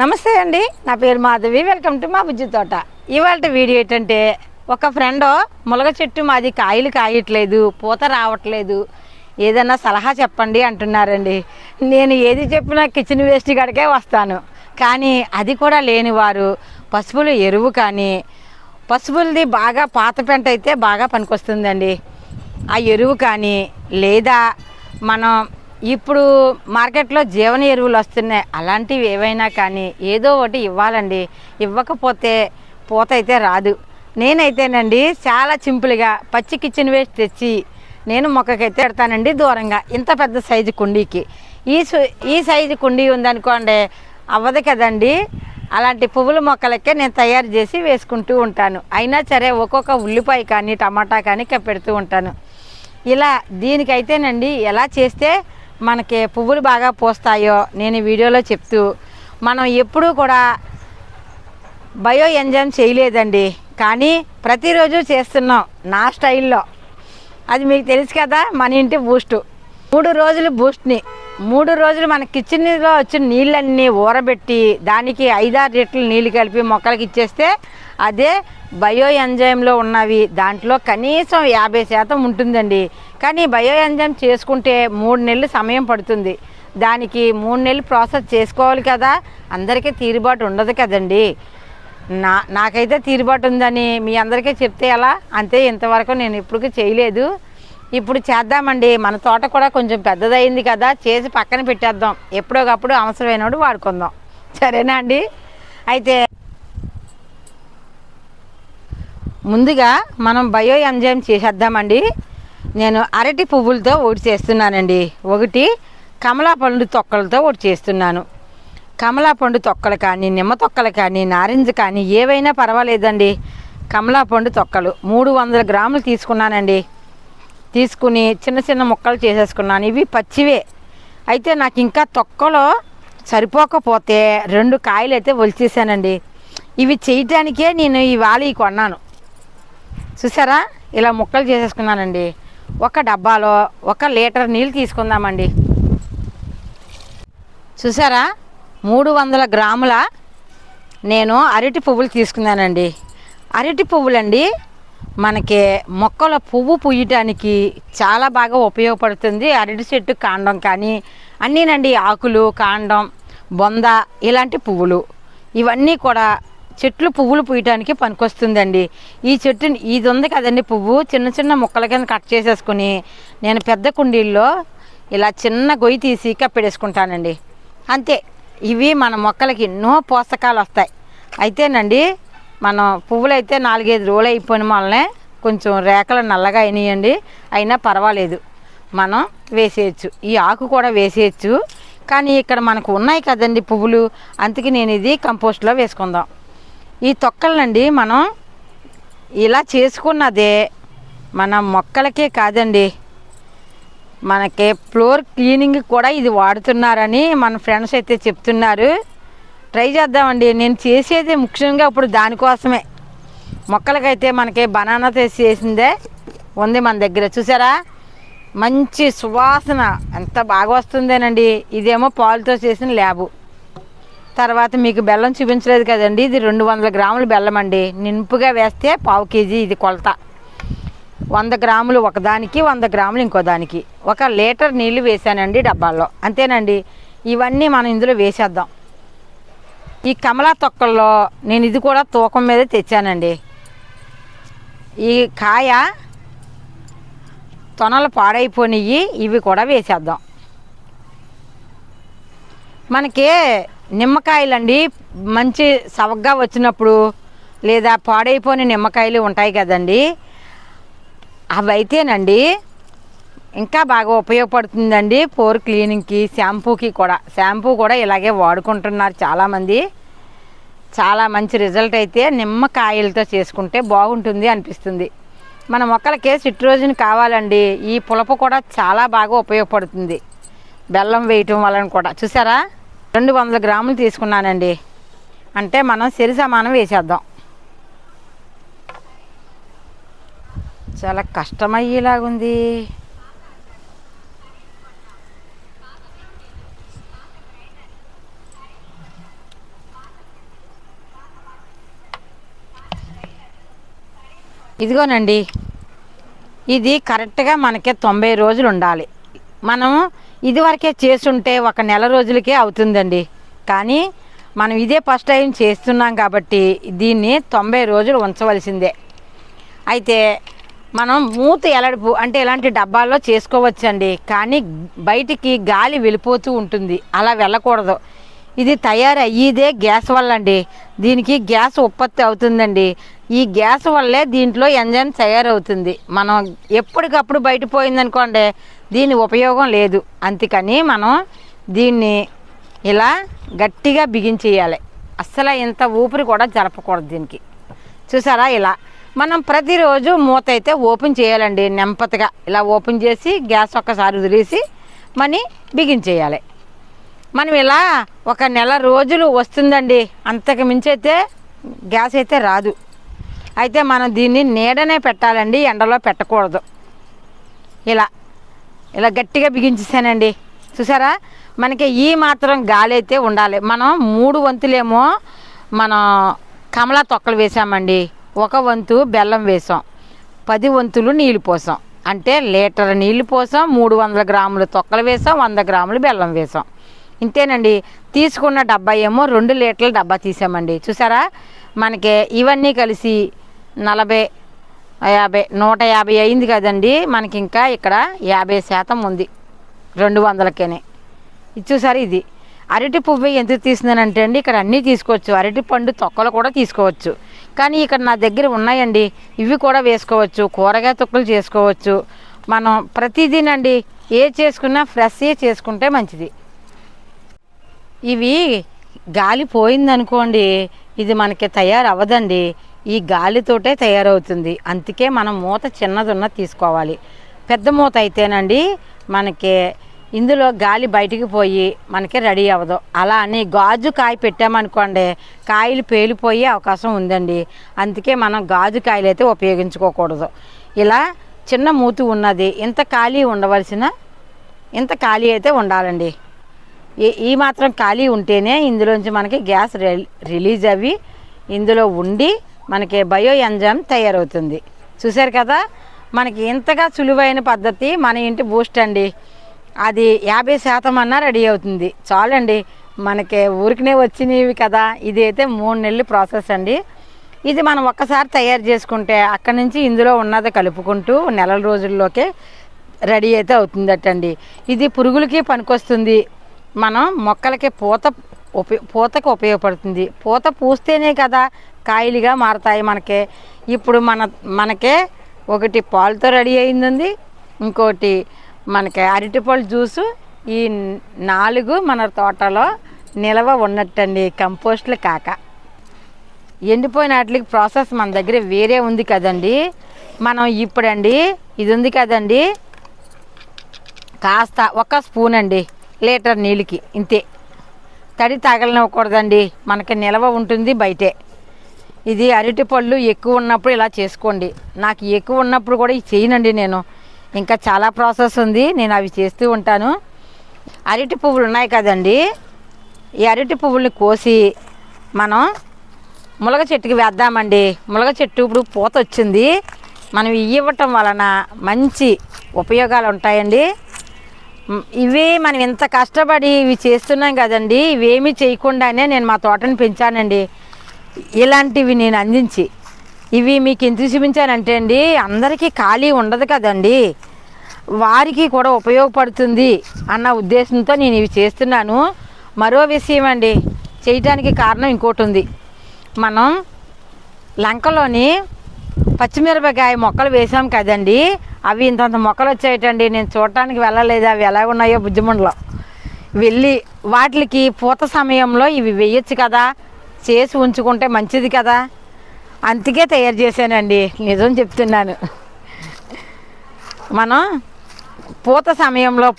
నమస్తే అండి నా పేరు మాధవి వెల్కమ్ టు మా బుజ్జి తోట. ఇవాళ వీడియో ఏంటంటే ఒక ఫ్రెండ్ ములగ చెట్టు మాది కాయలు కాయట్లేదు పూత రావట్లేదు ఏదైనా సలహా చెప్పండి అంటున్నారండి. నేను ఏది చెప్పినా కిచెన్ వేస్ట్ కాడికే వస్తాను. కానీ అది కూడా లేని వారు పశువులు ఎరువు కానీ పశువులది బాగా పాత పెంట అయితే బాగా పనికొస్తుందండి. ఆ ఎరువు కానీ లేదా మనం ఇప్పుడు మార్కెట్లో జీవన ఎరువులు వస్తున్నాయి. అలాంటివి ఏవైనా కానీ ఏదో ఒకటి ఇవ్వాలండి. ఇవ్వకపోతే పూత అయితే రాదు. నేనైతేనండి చాలా సింపుల్గా పచ్చి కిచెన్ వేస్ట్ తెచ్చి నేను మొక్కకైతే పెడతానండి దూరంగా. ఇంత పెద్ద సైజు కుండీకి. ఈ ఈ సైజు కుండీ ఉందనుకోండి అవ్వదు కదండి. అలాంటి పువ్వుల మొక్కలకే నేను తయారు చేసి వేసుకుంటూ ఉంటాను. అయినా సరే ఒక్కొక్క ఉల్లిపాయ కానీ టమాటా కానీ పెడుతూ ఉంటాను. ఇలా దీనికైతేనండి ఎలా చేస్తే మనకి పువ్వులు బాగా పూస్తాయో నేను వీడియోలో చెప్తూ మనం ఎప్పుడూ కూడా బయో ఎంజామ్ చేయలేదండి. కానీ ప్రతిరోజు చేస్తున్నాం నా స్టైల్లో. అది మీకు తెలుసు కదా మన ఇంటి బూస్టు. మూడు రోజులు బూస్ట్ని. మూడు రోజులు మన కిచెన్లో వచ్చిన నీళ్ళన్నీ ఊరబెట్టి దానికి ఐదారు లీటర్లు నీళ్ళు కలిపి మొక్కలకి ఇచ్చేస్తే అదే బయో ఎంజైమ్లో ఉన్నవి దాంట్లో కనీసం యాభై శాతం ఉంటుందండి. కానీ బయో ఎంజైమ్ చేసుకుంటే మూడు నెలలు సమయం పడుతుంది. దానికి మూడు నెలలు ప్రాసెస్ చేసుకోవాలి కదా. అందరికీ తీరుబాటు ఉండదు కదండి. నా నాకైతే తీరుబాటు ఉందని మీ అందరికీ చెప్తే ఎలా? అంతే ఇంతవరకు నేను ఇప్పటికీ చేయలేదు. ఇప్పుడు చేద్దామండి. మన తోట కూడా కొంచెం పెద్దదయింది కదా. చేసి పక్కన పెట్టేద్దాం. ఎప్పుడోకప్పుడు అవసరమైనప్పుడు వాడుకుందాం. సరేనా అండి? అయితే ముందుగా మనం బయో ఎంజైమ్ చేసేద్దామండి. నేను అరటి పువ్వులతో ఒకటి చేస్తున్నానండి. ఒకటి కమలా పండు తొక్కలతో ఒకటి చేస్తున్నాను. కమలా పండు తొక్కలు కానీ నిమ్మ తొక్కలు కానీ నారింజ కానీ ఏవైనా పర్వాలేదండి. కమలా పండు తొక్కలు మూడు వందల గ్రాములు తీసుకున్నానండి. తీసుకుని చిన్న చిన్న ముక్కలు చేసేసుకున్నాను. ఇవి పచ్చివే. అయితే నాకు ఇంకా తొక్కలో సరిపోకపోతే రెండు కాయలు అయితే ఒలిచేసానండి ఇవి చేయటానికే నేను ఇవాళ ఇవి కొన్నాను. చూసారా? ఇలా ముక్కలు చేసేసుకున్నానండి. ఒక డబ్బాలో ఒక లీటర్ నీళ్ళు తీసుకుందామండి. చూసారా? మూడు వందల గ్రాముల నేను అరటి పువ్వులు తీసుకున్నానండి. అరటి పువ్వులండి మనకి మొక్కల పువ్వు పుయ్యటానికి చాలా బాగా ఉపయోగపడుతుంది. అరటి చెట్టు కాండం కానీ అన్నీనండి ఆకులు కాండం బొంద ఇలాంటి పువ్వులు. ఇవన్నీ కూడా చెట్లు పువ్వులు పూయటానికి పనికొస్తుందండి. ఈ చెట్టు ఇది ఉంది కదండి పువ్వు. చిన్న చిన్న ముక్కల కింద కట్ చేసేసుకుని నేను పెద్ద కుండీల్లో ఇలా చిన్న గొయ్యి తీసి కప్పెడేసుకుంటానండి. అంతే. ఇవి మన మొక్కలకి ఎన్నో పోషకాలు వస్తాయి. అయితేనండి మనం పువ్వులు అయితే నాలుగైదు రోజులు అయిపోయిన వల్లనే కొంచెం రేఖలు నల్లగా అయినాయండి. అయినా పర్వాలేదు. మనం వేసేయచ్చు. ఈ ఆకు కూడా వేసేయచ్చు. కానీ ఇక్కడ మనకు ఉన్నాయి కదండి పువ్వులు. అందుకే నేను ఇది కంపోస్ట్లో వేసుకుందాం. ఈ తొక్కలనండి మనం ఇలా చేసుకున్నదే మన మొక్కలకే కాదండి. మనకి ఫ్లోర్ క్లీనింగ్ కూడా ఇది వాడుతున్నారని మన ఫ్రెండ్స్ అయితే చెప్తున్నారు. ట్రై చేద్దామండి. నేను చేసేది ముఖ్యంగా ఇప్పుడు దానికోసమే. మొక్కలకైతే మనకి బనానా చేసిందే ఉంది మన దగ్గర. చూసారా? మంచి సువాసన. ఎంత బాగా వస్తుందేనండి. ఇదేమో పాలుతో చేసిన ల్యాబు. తర్వాత మీకు బెల్లం చూపించలేదు కదండి. ఇది రెండు వందల గ్రాములు బెల్లం అండి. నింపుగా వేస్తే పావు కేజీ ఇది కొలత. వంద గ్రాములు ఒకదానికి వంద గ్రాములు ఇంకో దానికి. ఒక లీటర్ నీళ్ళు వేసానండి డబ్బాల్లో. అంతేనండి. ఇవన్నీ మనం ఇందులో వేసేద్దాం. ఈ కమలా తొక్కల్లో నేను ఇది కూడా తూకం మీద తెచ్చానండి. ఈ కాయ తొనలు పాడైపోయినాయి ఇవి కూడా వేసేద్దాం. మనకి నిమ్మకాయలండి మంచి సవగ్గా వచ్చినప్పుడు లేదా పాడైపోయిన నిమ్మకాయలు ఉంటాయి కదండి. అవి అయితేనండి ఇంకా బాగా ఉపయోగపడుతుందండి పోర్ క్లీనింగ్కి షాంపూకి కూడా. షాంపూ కూడా ఇలాగే వాడుకుంటున్నారు చాలామంది. చాలా మంచి రిజల్ట్ అయితే నిమ్మకాయలతో చేసుకుంటే బాగుంటుంది అనిపిస్తుంది. మన మొక్కలకే సిట్రోజన్ కావాలండి ఈ పులప కూడా చాలా బాగా ఉపయోగపడుతుంది. బెల్లం వేయటం వలన కూడా. చూసారా? రెండు వందల గ్రాములు తీసుకున్నానండి. అంటే మనం సిరి సమానం వేసేద్దాం. చాలా కష్టమయ్యేలాగుంది. ఇదిగోనండి. ఇది కరెక్ట్గా మనకి తొంభై రోజులు ఉండాలి మనం ఇదివరకే చేసుంటే ఒక నెల రోజులకే అవుతుందండి. కానీ మనం ఇదే ఫస్ట్ టైం చేస్తున్నాం కాబట్టి దీన్ని తొంభై రోజులు ఉంచవలసిందే. అయితే మనం మూత ఎలడుపు అంటే ఇలాంటి డబ్బాల్లో చేసుకోవచ్చండి. కానీ బయటికి గాలి వెళ్ళిపోతూ ఉంటుంది. అలా వెళ్ళకూడదు. ఇది తయారయ్యేదే గ్యాస్ వల్ల అండి దీనికి గ్యాస్ ఉత్పత్తి అవుతుందండి. ఈ గ్యాస్ వల్లే దీంట్లో ఎంజైమ్ తయారవుతుంది. మనం ఎప్పటికప్పుడు బయట పోయిందనుకోండి దీని ఉపయోగం లేదు. అందుకని మనం దీన్ని ఇలా గట్టిగా బిగించేయాలి. అస్సలు ఇంత ఊపిరి కూడా జరపకూడదు దీనికి. చూసారా ఇలా? మనం ప్రతిరోజు మూత అయితే ఓపెన్ చేయాలండి నెంపతిగా ఇలా ఓపెన్ చేసి గ్యాస్ ఒక్కసారి వదిలేసి మనీ బిగించేయాలి. మనం ఇలా ఒక నెల రోజులు వస్తుందండి. అంతకు మించి అయితే గ్యాస్ అయితే రాదు. అయితే మనం దీన్ని నీడనే పెట్టాలండి ఎండలో పెట్టకూడదు. ఇలా. ఇలా గట్టిగా బిగించేసానండి. చూసారా? మనకి ఈ మాత్రం గాలి అయితే ఉండాలి. మనం మూడు వంతులేమో మనం కమలా తొక్కలు వేసామండి. ఒక వంతు బెల్లం వేసాం. పది వంతులు నీళ్ళు పోసాం. అంటే లీటర్ నీళ్ళు పోసాం మూడు వందల గ్రాములు తొక్కలు వేసాం వంద గ్రాములు బెల్లం వేసాం. ఇంతేనండి. తీసుకున్న డబ్బా ఏమో రెండు లీటర్ల డబ్బా తీసామండి. చూసారా? మనకి ఇవన్నీ కలిసి నలభై యాభై నూట యాభై అయింది కదండి. మనకి ఇంకా ఇక్కడ యాభై శాతం ఉంది. రెండు వందలకేనే. ఇది ఇది? అరటి పువ్వు ఎందుకు తీస్తున్నానంటే అండి ఇక్కడ అన్నీ తీసుకోవచ్చు. అరటి పండు తొక్కలు కూడా తీసుకోవచ్చు. కానీ ఇక్కడ నా దగ్గర ఉన్నాయండి. ఇవి కూడా వేసుకోవచ్చు. కూరగాయ తొక్కలు చేసుకోవచ్చు. మనం ప్రతిదినండి ఏ చేసుకున్నా ఫ్రెష్ చేసుకుంటే మంచిది. ఇవి గాలి పోయిందనుకోండి ఇది మనకి తయారు అవ్వదండి ఈ గాలితోటే తయారవుతుంది. అందుకే మనం మూత చిన్నదున్న తీసుకోవాలి. పెద్ద మూత అయితేనండి మనకి ఇందులో గాలి బయటికి పోయి మనకి రెడీ అవ్వదు. అలా అని గాజు కాయ పెట్టామనుకోండి కాయలు పేలిపోయే అవకాశం ఉందండి. అందుకే మనం గాజు కాయలు అయితే ఉపయోగించుకోకూడదు. ఇలా చిన్న మూతి ఉన్నది ఇంత ఖాళీ ఉండవలసిన ఇంత ఖాళీ అయితే ఉండాలండి. ఈ ఈ మాత్రం ఖాళీ ఉంటేనే ఇందులోంచి మనకి గ్యాస్ రి- రిలీజ్ అవి ఇందులో ఉండి మనకి బయో ఎంజామ్ తయారవుతుంది. చూశారు కదా? మనకి ఇంతగా సులువైన పద్ధతి మన ఇంటి బూస్ట్ అండి. అది యాభై శాతం అన్నా రెడీ అవుతుంది. చాలండి. మనకి ఊరికనే వచ్చినవి కదా. ఇది అయితే మూడు నెలలు ప్రాసెస్ అండి. ఇది మనం ఒక్కసారి తయారు చేసుకుంటే అక్కడి నుంచి ఇందులో ఉన్నది కలుపుకుంటూ నెల రోజుల్లోకే రెడీ అయితే అవుతుందటండి. ఇది పురుగులకి పనికొస్తుంది. మనం మొక్కలకి పూత ఉపయో పూతకు ఉపయోగపడుతుంది. పూత పూస్తేనే కదా కాయలుగా మారతాయి మనకి. ఇప్పుడు మన మనకే ఒకటి పాలతో రెడీ అయింది ఇంకోటి మనకి అరటిపళ్ళు జ్యూసు ఈ నాలుగు మన తోటలో నిల్వ ఉన్నట్టండి కంపోస్ట్లు కాక. ఎండిపోయిన వాటికి ప్రాసెస్ మన దగ్గర వేరే ఉంది కదండి. మనం ఇప్పుడండి ఇది ఉంది కదండి కాస్త ఒక స్పూన్ అండి లీటర్ నీళ్ళకి ఇంతే. తడి తగలనివ్వకూడదండి. మనకి నిలవ ఉంటుంది బయటే. ఇది అరటి పళ్ళు ఎక్కువ ఉన్నప్పుడు ఇలా చేసుకోండి. నాకు ఎక్కువ ఉన్నప్పుడు కూడా ఇది చేయనండి నేను. ఇంకా చాలా ప్రాసెస్ ఉంది. నేను అవి చేస్తూ ఉంటాను. అరటి పువ్వులు ఉన్నాయి కదండి. ఈ అరటి పువ్వుల్ని కోసి మనం ములగ చెట్టుకి వేద్దామండి. ములగ చెట్టు ఇప్పుడు పూత వచ్చింది. మనం ఇవ్వటం వలన మంచి ఉపయోగాలు ఉంటాయండి. ఇవి మనం ఇంత కష్టపడి ఇవి చేస్తున్నాం కదండి ఇవేమీ చేయకుండానే నేను మా తోటని పెంచానండి. ఇలాంటివి నేను అందించి ఇవి మీకు ఎందుకు చూపించానంటే అండి అందరికీ ఖాళీ ఉండదు కదండి. వారికి కూడా ఉపయోగపడుతుంది అన్న ఉద్దేశంతో నేను ఇవి చేస్తున్నాను. మరో విషయం అండి చేయటానికి కారణం ఇంకోటి ఉంది. మనం లంకలోని పచ్చిమిరపకాయ మొక్కలు వేసాం కదండి. అవి ఇంతంత మొక్కలు వచ్చాయటండి. నేను చూడటానికి వెళ్ళలేదు. అవి ఎలా ఉన్నాయో బుజ్జిమండలో. వెళ్ళి వాటికి పూత సమయంలో ఇవి వేయొచ్చు కదా. చేసి ఉంచుకుంటే మంచిది కదా. అందుకే తయారు చేశానండి. నిజం చెప్తున్నాను. మనం పూత సమయంలో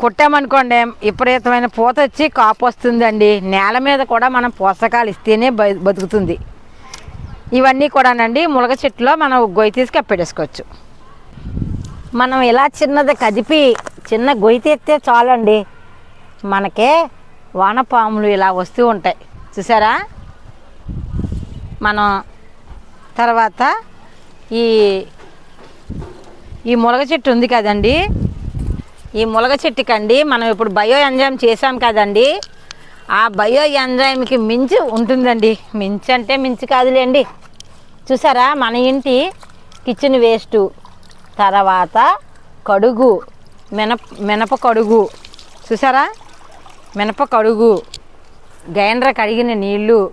కొట్టామనుకోండి విపరీతమైన పూత వచ్చి కాపు వస్తుందండి. నేల మీద కూడా మనం పోషకాలు ఇస్తేనే బ- బతుకుతుంది. ఇవన్నీ కూడానండి ములగ చెట్టులో మనం గొయ్యి తీసి కప్పెట్టేసుకోవచ్చు. మనం ఇలా చిన్నది కదిపి చిన్న గొయ్యి తీస్తే చాలండి. మనకే వానపాములు ఇలా వస్తూ ఉంటాయి. చూసారా? మనం తర్వాత ఈ ఈ ములగ చెట్టు ఉంది కదండి. ఈ ములగ చెట్టుకండి మనం ఇప్పుడు బయో ఎంజైమ్ చేసాం కదండి. ఆ బయో ఎంజైమ్కి మించి ఉంటుందండి. మించి అంటే మించి కాదులేండి. చూసారా? మన ఇంటి కిచెన్ వేస్ట్ తర్వాత కడుగు మినప మినప కడుగు. చూసారా? మినప కడుగు. గ్రైండర్ కడిగిన నీళ్ళు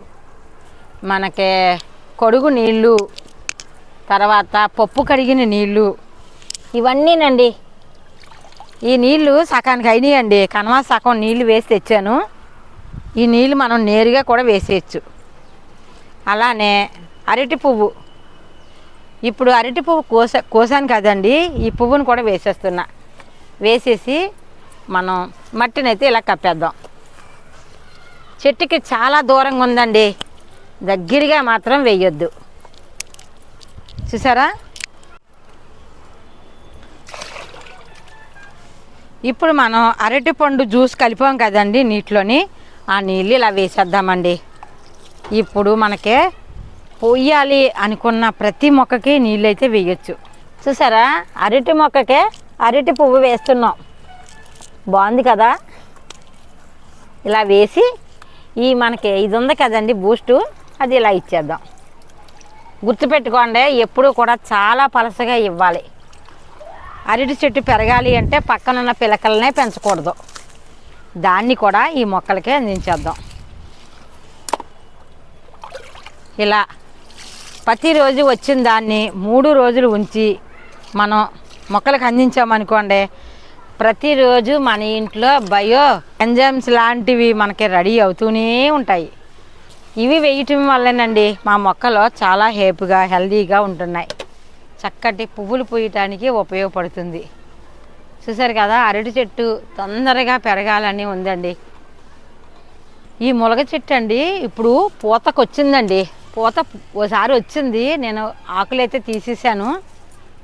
మనకి కడుగు నీళ్ళు తర్వాత పప్పు కడిగిన నీళ్ళు. ఇవన్నీనండి. ఈ నీళ్ళు సకానికి అయినాయండి. కనవా సగం నీళ్ళు వేసి తెచ్చాను. ఈ నీళ్ళు మనం నేరుగా కూడా వేసేయచ్చు. అలానే అరటి పువ్వు. ఇప్పుడు అరటి పువ్వు కోస కోసాను కదండి ఈ పువ్వును కూడా వేసేస్తున్నా. వేసేసి మనం మట్టినైతే ఇలా కప్పేద్దాం. చెట్టుకి చాలా దూరంగా ఉందండి. దగ్గరగా మాత్రం వేయొద్దు. చూసారా? ఇప్పుడు మనం అరటిపండు జ్యూస్ కలిపాం కదండి నీటిలోని. ఆ నీళ్ళు ఇలా వేసేద్దామండి. ఇప్పుడు మనకి పొయ్యాలి అనుకున్న ప్రతి మొక్కకి నీళ్ళు అయితే వేయచ్చు. చూసారా? అరటి మొక్కకే అరటి పువ్వు వేస్తున్నాం. బాగుంది కదా? ఇలా వేసి ఈ మనకి ఇది ఉంది కదండి బూస్టు అది ఇలా ఇచ్చేద్దాం. గుర్తుపెట్టుకోండి ఎప్పుడూ కూడా చాలా పలసగా ఇవ్వాలి. అరటి చెట్టు పెరగాలి అంటే పక్కనున్న పిలకలనే పెంచకూడదు. దాన్ని కూడా ఈ మొక్కలకే అందించేద్దాం. ఇలా ప్రతిరోజు వచ్చిన దాన్ని మూడు రోజులు ఉంచి మనం మొక్కలకు అందించామనుకోండి ప్రతిరోజు మన ఇంట్లో బయో ఎంజైమ్స్ లాంటివి మనకి రెడీ అవుతూనే ఉంటాయి. ఇవి వేయటం వల్లేనండి మా మొక్కలు చాలా హేపుగా హెల్దీగా ఉంటున్నాయి. చక్కటి పువ్వులు పూయటానికి ఉపయోగపడుతుంది. చూసారు కదా అరటి చెట్టు తొందరగా పెరగాలని ఉందండి. ఈ ములగ చెట్టు అండి ఇప్పుడు పూతకొచ్చిందండి. పూత ఓసారి వచ్చింది. నేను ఆకులైతే తీసేసాను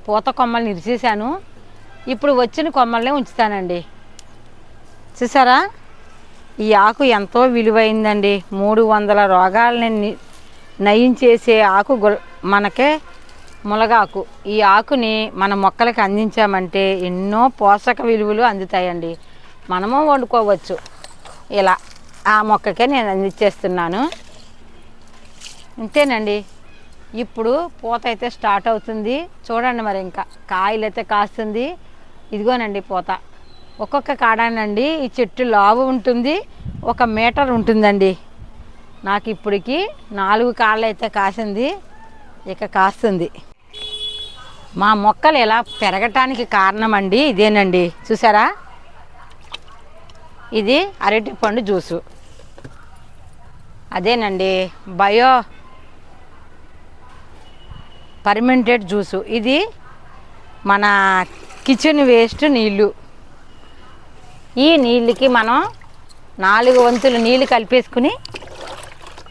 పూత కొమ్మల్ని ఇరిచేసాను ఇప్పుడు వచ్చిన కొమ్మల్నే ఉంచుతానండి. చూసారా? ఈ ఆకు ఎంతో విలువైందండి. మూడు వందల రోగాలని నయం చేసే ఆకు మనకే ములగాకు. ఈ ఆకుని మన మొక్కలకు అందించామంటే ఎన్నో పోషక విలువలు అందుతాయండి. మనము వండుకోవచ్చు. ఇలా ఆ మొక్కకే నేను అందించేస్తున్నాను. ఇంతేనండి ఇప్పుడు పూత అయితే స్టార్ట్ అవుతుంది. చూడండి మరి ఇంకా కాయలు అయితే కాస్తుంది. ఇదిగోనండి పూత. ఒక్కొక్క కాడానండి ఈ చెట్టు లావు ఉంటుంది ఒక మీటర్ ఉంటుందండి. నాకు ఇప్పటికి నాలుగు కాళ్ళు అయితే కాసింది ఇక కాస్తుంది. మా మొక్కలు ఎలా పెరగటానికి కారణం అండి ఇదేనండి. చూసారా? ఇది అరటి పండు జ్యూసు. అదేనండి బయో పర్మెంటెడ్ జ్యూసు. ఇది మన కిచెన్ వేస్ట్ నీళ్ళు. ఈ నీళ్ళకి మనం నాలుగు వంతులు నీళ్ళు కలిపేసుకుని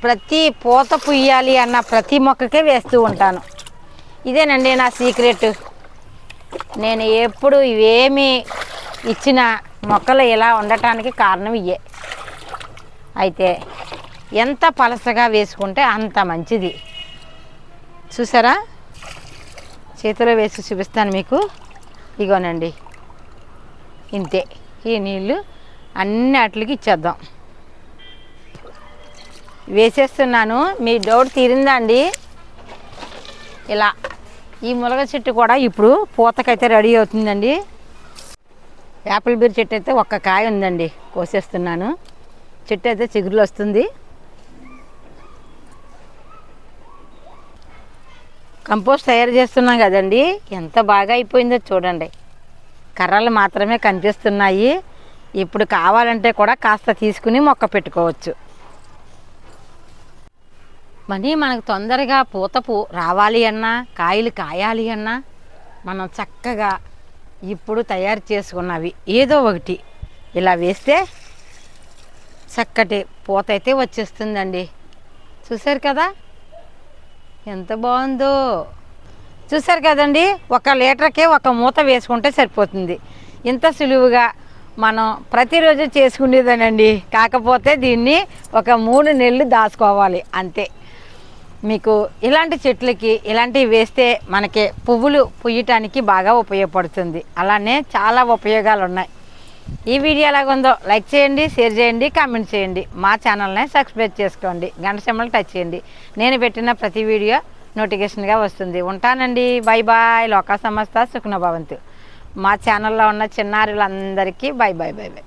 ప్రతి పూత పుయ్యాలి అన్న ప్రతి మొక్కకే వేస్తూ ఉంటాను. ఇదేనండి నా సీక్రెట్. నేను ఎప్పుడు ఇవేమి ఇచ్చిన మొక్కలు ఇలా ఉండటానికి కారణం ఇయ్యే. అయితే ఎంత పలసగా వేసుకుంటే అంత మంచిది. చూసారా? చేతిలో వేసి చూపిస్తాను మీకు. ఇగోనండి. ఇంతే. ఈ నీళ్ళు అన్ని అట్లకి ఇచ్చేద్దాం. వేసేస్తున్నాను. మీ డౌట్ తీరిందా అండి ఇలా. ఈ ములగ చెట్టు కూడా ఇప్పుడు పూతకైతే రెడీ అవుతుందండి. యాపిల్ బీర్ చెట్టు అయితే ఒక్క కాయ ఉందండి. కోసేస్తున్నాను. చెట్టు అయితే చిగురులు వస్తుంది. కంపోస్ట్ తయారు చేస్తున్నాం కదండి. ఎంత బాగా అయిపోయిందో చూడండి. కర్రలు మాత్రమే కనిపిస్తున్నాయి. ఇప్పుడు కావాలంటే కూడా కాస్త తీసుకుని మొక్క పెట్టుకోవచ్చు. మరి మనకు తొందరగా పూతపు రావాలి అన్నా కాయలు కాయాలి అన్నా మనం చక్కగా ఇప్పుడు తయారు చేసుకున్నవి. ఏదో ఒకటి. ఇలా వేస్తే చక్కటి పూత అయితే వచ్చేస్తుందండి. చూసారు కదా? ఎంత బాగుందో. చూసారు కదండి ఒక లీటర్కే ఒక మూత వేసుకుంటే సరిపోతుంది. ఇంత సులువుగా మనం ప్రతిరోజు చేసుకునేదేనండి. కాకపోతే దీన్ని ఒక మూడు నెలలు దాచుకోవాలి అంతే. మీకు ఇలాంటి చెట్లకి ఇలాంటివి వేస్తే మనకి పువ్వులు పుయ్యటానికి బాగా ఉపయోగపడుతుంది. అలానే చాలా ఉపయోగాలు ఉన్నాయి ఈ వీడియో ఎలాగుందో లైక్ చేయండి షేర్ చేయండి కామెంట్ చేయండి. మా ఛానల్ని సబ్స్క్రైబ్ చేసుకోండి. గంట సింబల్ టచ్ చేయండి. నేను పెట్టిన ప్రతి వీడియో నోటిఫికేషన్గా వస్తుంది. ఉంటానండి. Bye bye. లోకా సంస్థ సుఖ్నభవంతు మా ఛానల్లో ఉన్న చిన్నారులందరికీ బై బై బై బై.